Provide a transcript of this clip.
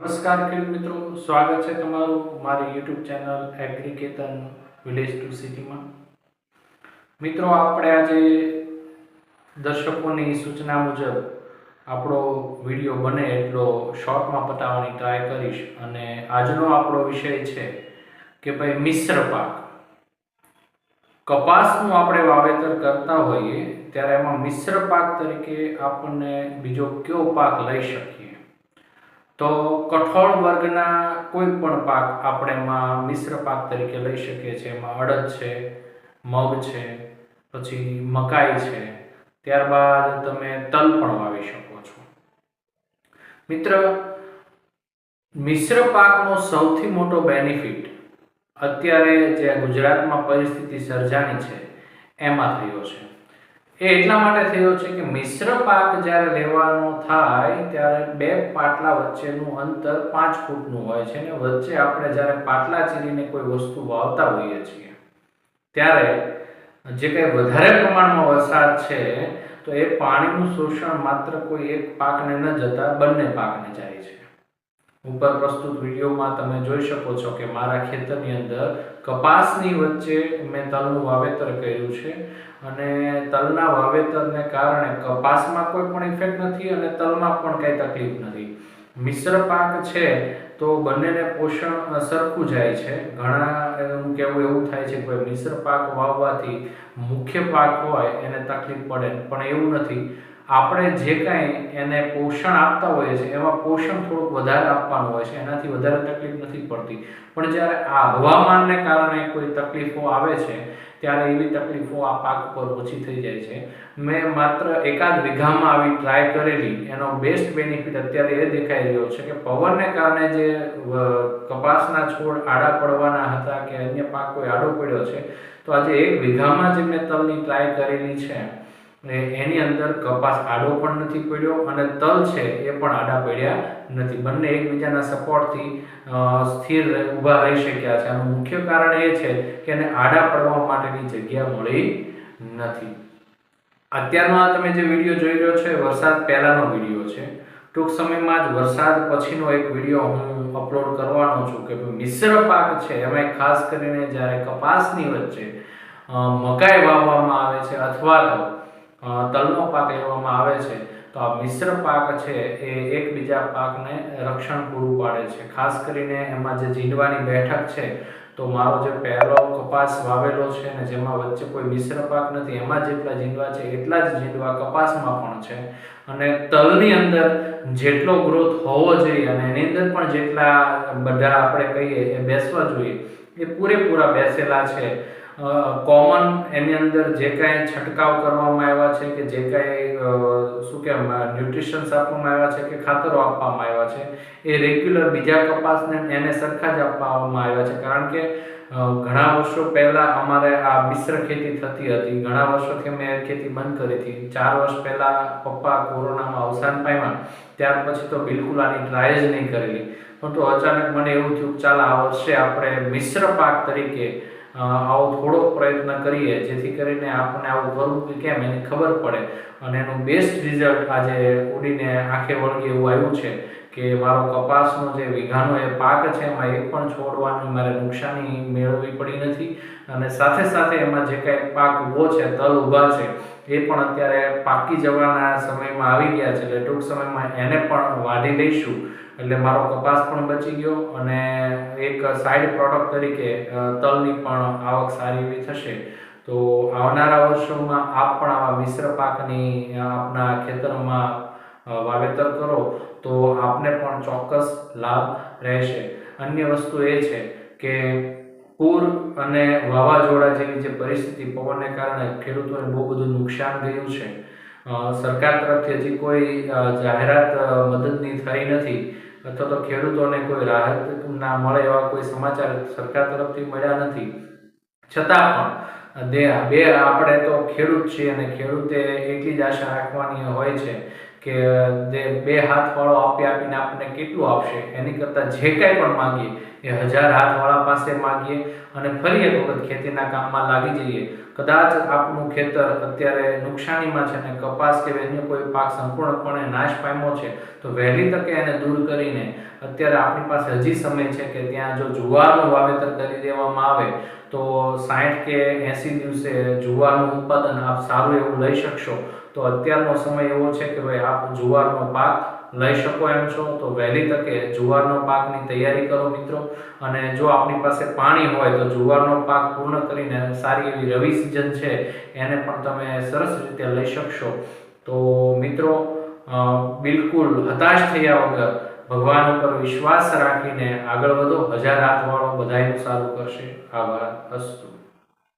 નમસ્કાર ખેડૂત મિત્રો, સ્વાગત છે તમારું મારી YouTube channel Agriketan village to સિટીમાં. મિત્રો, આપણે આજે દર્શકોની સૂચના મુજબ આપણો વીડિયો બને એટલો શોર્ટમાં પતાવવાની ટ્રાય કરીશ અને આજનો આપણો વિષય છે કે ભાઈ મિશ્ર પાક. કપાસનું આપણે વાવેતર કરતા હોઈએ, ત્યારે એમાં મિશ્ર પાક તરીકે આપણને બીજો કયો પાક લઈ શકીએ? તો કઠોળ વર્ગના કોઈ પણ પાક આપણે એમાં મિશ્ર પાક તરીકે લઈ શકીએ છીએ. એમાં અડદ છે, મગ છે, પછી મકાઈ છે. ત્યારબાદ તમે તલ પણ વાવી શકો છો. મિત્ર, મિશ્ર પાકનો સૌથી મોટો બેનિફિટ અત્યારે જે ગુજરાતમાં પરિસ્થિતિ સર્જાણી છે, એમાં થયો છે. એ એટલા માટે થયો છે કે મિશ્ર પાક જ્યારે લેવાનો થાય ત્યારે બે પાટલા વચ્ચેનું અંતર પાંચ ફૂટનું હોય છે ને વચ્ચે આપણે જ્યારે પાટલા ચીરીને કોઈ વસ્તુ વાવતા હોઈએ છીએ, ત્યારે જે કંઈ વધારે પ્રમાણમાં વરસાદ છે, તો એ પાણીનું શોષણ માત્ર કોઈ એક પાકને ન જતા બંને પાકને જાય છે. ઉપર પ્રસ્તુત વિડીયોમાં તમે જોઈ શકો છો કે મારા ખેતરની અંદર કપાસની વચ્ચે મેં તલનું વાવેતર કર્યું છે અને તલના વાવેતરને કારણે કપાસમાં કોઈ પણ ઇફેક્ટ નથી અને તલમાં પણ કંઈ તકલીફ નથી. મિશ્ર પાક છે તો બંનેને પોષણ સરખું જાય છે. ઘણા એનું કહેવું એવું થાય છે કે મિશ્ર પાક વાવવાથી મુખ્ય પાક હોય એને તકલીફ પડે, પણ એવું નથી. આપણે જે કાંઈ એને પોષણ આપતા હોઈએ છીએ, એમાં પોષણ થોડુંક વધારે આપવાનું હોય છે, એનાથી વધારે તકલીફ નથી પડતી. પણ જ્યારે આ હવામાનને કારણે કોઈ તકલીફો આવે છે, ત્યારે એવી તકલીફો આ પાક પર ઓછી થઈ જાય છે. મેં માત્ર એકાદ વીઘામાં આવી ટ્રાય કરેલી, એનો બેસ્ટ બેનિફિટ અત્યારે એ દેખાઈ રહ્યો છે કે પવનને કારણે જે કપાસના છોડ આડા પડવાના હતા કે અન્ય પાક કોઈ આડો પડ્યો છે, તો આજે એક વીઘામાં જે મેં તલની ટ્રાય કરેલી છે એની અંદર કપાસ આડો પણ નથી પડ્યો અને તલ છે એ પણ આડા પડ્યા નથી. બંને એકબીજાના સપોર્ટથી સ્થિર ઊભા રહી શક્યા છે. આનું મુખ્ય કારણ એ છે કે એને આડા પડવા માટેની જગ્યા મળી નથી. અત્યારનો આ તમે જે વીડિયો જોઈ રહ્યો છે વરસાદ પહેલાંનો વીડિયો છે. ટૂંક સમયમાં જ વરસાદ પછીનો એક વીડિયો હું અપલોડ કરવાનો છું કે મિશ્ર પાક છે. એમાં ખાસ કરીને જ્યારે કપાસની વચ્ચે મકાઈ વાવવામાં આવે છે અથવા તો તલનો પાક લેવામાં આવે છે. તો આ મિશ્ર પાક છે એ એકબીજા પાકને રક્ષણ પૂરું પાડે છે. ખાસ કરીને એમાં જે જીંડવાની બેઠક છે, તો મારો જે પહેલો કપાસ વાવેલો છે ને જેમાં વચ્ચે કોઈ મિશ્ર પાક નથી, એમાં જેટલા જીંડવા છે એટલા જ જીંડવા કપાસમાં પણ છે. અને તલની અંદર જેટલો ગ્રોથ હોવો જોઈએ અને એની અંદર પણ જેટલા બધા આપણે કહીએ એ બેસવા જોઈએ, એ પૂરેપૂરા બેસેલા છે. કોમન એની અંદર જે કાંઈ છંટકાવ કરવામાં આવ્યા છે કે જે કાંઈ શું કે ન્યુટ્રિશન્સ આપવામાં આવ્યા છે કે ખાતરો આપવામાં આવ્યા છે, એ રેગ્યુલર બીજા કપાસને એને સરખા જ આપવામાં આવ્યા છે. કારણ કે ઘણા વર્ષો પહેલાં અમારે આ મિશ્ર ખેતી થતી હતી. ઘણા વર્ષોથી મેં ખેતી બંધ કરી હતી. ચાર વર્ષ પહેલાં પપ્પા કોરોનામાં અવસાન પામ્યા. ત્યાર પછી તો બિલકુલ આની ટ્રાય જ નહીં કરેલી. પરંતુ અચાનક મને એવું થયું ચાલ આ વર્ષે આપણે મિશ્ર પાક તરીકે આવો થોડોક પ્રયત્ન કરીએ, જેથી કરીને આપણને આવું કરવું કે કેમ એની ખબર પડે. અને એનું બેસ્ટ રિઝલ્ટ આજે ઉડીને આંખે વળગે એવું આવ્યું છે કે મારો કપાસનો જે વીઘાનો એ પાક છે, એમાં એક પણ છોડવાની મારે નુકસાની મેળવવી પડી નથી. અને સાથે સાથે એમાં જે કાંઈ પાક ઊભો છે, તલ ઊભા છે, એ પણ અત્યારે પાકી જવાના સમયમાં આવી ગયા છે. એટલે ટૂંક સમયમાં એને પણ વાઢી લઈશું. એટલે મારો કપાસ પણ બચી ગયો અને એક સાઈડ પ્રોડક્ટ તરીકે તલની પણ આવક સારી એવી થશે. તો આવનારા વર્ષોમાં આપ પણ આવા મિશ્ર પાકની આપના ખેતરમાં વાવેતર કરો તો આપને પણ ચોક્કસ લાભ રહેશે. અન્ય વસ્તુ એ છે કે પૂર અને વાવાઝોડા જેવી જે પરિસ્થિતિ પવનને કારણે ખેડૂતોને બહુ બધું નુકસાન થયું છે. સરકાર તરફથી હજી કોઈ જાહેરાત મદદની થઈ નથી. અથવા તો ખેડૂતોને કોઈ રાહત ના મળે એવા કોઈ સમાચાર સરકાર તરફથી મળ્યા નથી. છતાં પણ બે, આપણે તો ખેડૂત છીએ અને ખેડૂતે એટલી જ આશા રાખવાની હોય છે કે જે બે હાથ વાળો આપી આપીને આપણને કેટલું આપશે? એની કરતાં જે કાંઈ પણ માગીએ એ હજાર હાથવાળા પાસે માગીએ અને ફરી એક વખત ખેતીના કામમાં લાગી જઈએ. કદાચ આપનું ખેતર અત્યારે નુકસાનીમાં છે અને કપાસ કે અન્ય કોઈ પાક સંપૂર્ણપણે નાશ પામ્યો છે, તો વહેલી તકે એને દૂર કરીને અત્યારે આપણી પાસે હજી સમય છે કે ત્યાં જો જુવારનું વાવેતર કરી દેવામાં આવે, તો સાઠ કે એંસી દિવસે જુવારનું ઉત્પાદન આપ સારું એવું લઈ શકશો. તો અત્યારનો સમય એવો છે કે ભાઈ આપ જુવારનો પાક લઈ શકો એમ છો? તો વહેલી તકે જુવારનો પાકની તૈયારી કરો મિત્રો. અને જો આપણી પાસે પાણી હોય તો જુવારનો પાક પૂર્ણ કરીને સારી એવી રવિ સિઝન છે, એને પણ તમે સરસ રીતે લઈ શકશો. તો મિત્રો બિલકુલ હતાશ થયા વગર ભગવાન ઉપર વિશ્વાસ રાખીને આગળ વધો. હજાર હાથવાળો બધાનું સારું કરશે. આભાર. અસ્તુ.